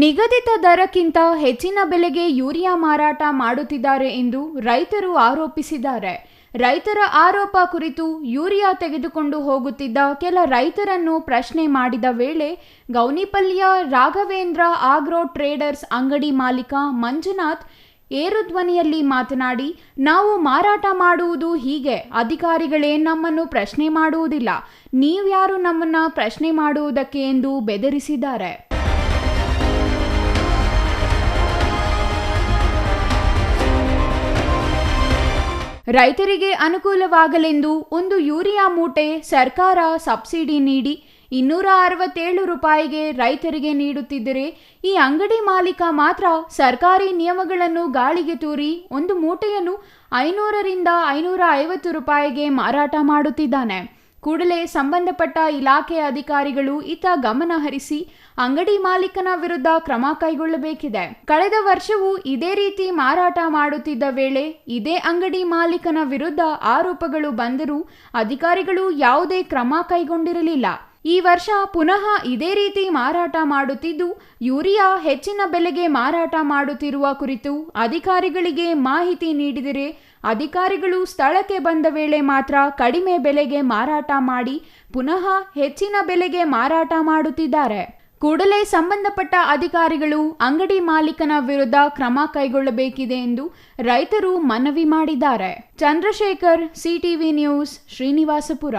ನಿಗದಿತ ದರಕ್ಕಿಂತ ಹೆಚ್ಚಿನ ಬೆಲೆಗೆ ಯೂರಿಯಾ ಮಾರಾಟ ಮಾಡುತ್ತಿದ್ದಾರೆ ಎಂದು ರೈತರು ಆರೋಪಿಸಿದ್ದಾರೆ. ರೈತರ ಆರೋಪ ಕುರಿತು ಯೂರಿಯಾ ತೆಗೆದುಕೊಂಡು ಹೋಗುತ್ತಿದ್ದ ಕೆಲ ರೈತರನ್ನು ಪ್ರಶ್ನೆ ಮಾಡಿದ ವೇಳೆ, ಗೌನಿಪಲ್ಯ ರಾಘವೇಂದ್ರ ಆಗ್ರೋ ಟ್ರೇಡರ್ಸ್ ಅಂಗಡಿ ಮಾಲೀಕ ಮಂಜುನಾಥ್ ಏರುಧ್ವನಿಯಲ್ಲಿ ಮಾತನಾಡಿ, ನಾವು ಮಾರಾಟ ಮಾಡುವುದು ಹೀಗೆ, ಅಧಿಕಾರಿಗಳೇ ನಮ್ಮನ್ನು ಪ್ರಶ್ನೆ ಮಾಡುವುದಿಲ್ಲ. ನೀವ್ಯಾರು ನಮ್ಮನ್ನು ಪ್ರಶ್ನೆ ಮಾಡುವುದಕ್ಕೆ ಎಂದು ಬೆದರಿಸಿದ್ದಾರೆ. ರೈತರಿಗೆ ಅನುಕೂಲವಾಗಲೆಂದು ಒಂದು ಯೂರಿಯಾ ಮೂಟೆ ಸರ್ಕಾರ ಸಬ್ಸಿಡಿ ನೀಡಿ ಇನ್ನೂರ ಅರವತ್ತೇಳು ರೂಪಾಯಿಗೆ ರೈತರಿಗೆ ನೀಡುತ್ತಿದ್ದರೆ ಈ ಅಂಗಡಿ ಮಾಲೀಕ ಮಾತ್ರ ಸರ್ಕಾರಿ ನಿಯಮಗಳನ್ನು ಗಾಳಿಗೆ ತೂರಿ ಒಂದು ಮೂಟೆಯನ್ನು ಐನೂರರಿಂದ ಐನೂರ ಐವತ್ತು ರೂಪಾಯಿಗೆ ಮಾರಾಟ ಮಾಡುತ್ತಿದ್ದಾನೆ. ಕೂಡಲೇ ಸಂಬಂಧಪಟ್ಟ ಇಲಾಖೆ ಅಧಿಕಾರಿಗಳು ಇತ ಗಮನ ಹರಿಸಿ ಅಂಗಡಿ ಮಾಲೀಕನ ವಿರುದ್ಧ ಕ್ರಮ ಕೈಗೊಳ್ಳಬೇಕಿದೆ. ಕಳೆದ ವರ್ಷವೂ ಇದೇ ರೀತಿ ಮಾರಾಟ ಮಾಡುತ್ತಿದ್ದ ವೇಳೆ ಇದೇ ಅಂಗಡಿ ಮಾಲೀಕನ ವಿರುದ್ಧ ಆರೋಪಗಳು ಬಂದರೂ ಅಧಿಕಾರಿಗಳು ಯಾವುದೇ ಕ್ರಮ ಕೈಗೊಂಡಿರಲಿಲ್ಲ. ಈ ವರ್ಷ ಪುನಃ ಇದೇ ರೀತಿ ಮಾರಾಟ ಮಾಡುತ್ತಿದ್ದು, ಯೂರಿಯಾ ಹೆಚ್ಚಿನ ಬೆಲೆಗೆ ಮಾರಾಟ ಮಾಡುತ್ತಿರುವ ಕುರಿತು ಅಧಿಕಾರಿಗಳಿಗೆ ಮಾಹಿತಿ ನೀಡಿದರೆ ಅಧಿಕಾರಿಗಳು ಸ್ಥಳಕ್ಕೆ ಬಂದ ವೇಳೆ ಮಾತ್ರ ಕಡಿಮೆ ಬೆಲೆಗೆ ಮಾರಾಟ ಮಾಡಿ, ಪುನಃ ಹೆಚ್ಚಿನ ಬೆಲೆಗೆ ಮಾರಾಟ ಮಾಡುತ್ತಿದ್ದಾರೆ. ಕೂಡಲೇ ಸಂಬಂಧಪಟ್ಟ ಅಧಿಕಾರಿಗಳು ಅಂಗಡಿ ಮಾಲೀಕನ ವಿರುದ್ಧ ಕ್ರಮ ಕೈಗೊಳ್ಳಬೇಕಿದೆ ಎಂದು ರೈತರು ಮನವಿ ಮಾಡಿದ್ದಾರೆ. Chandrashekar, CTV news, Srinivaspur.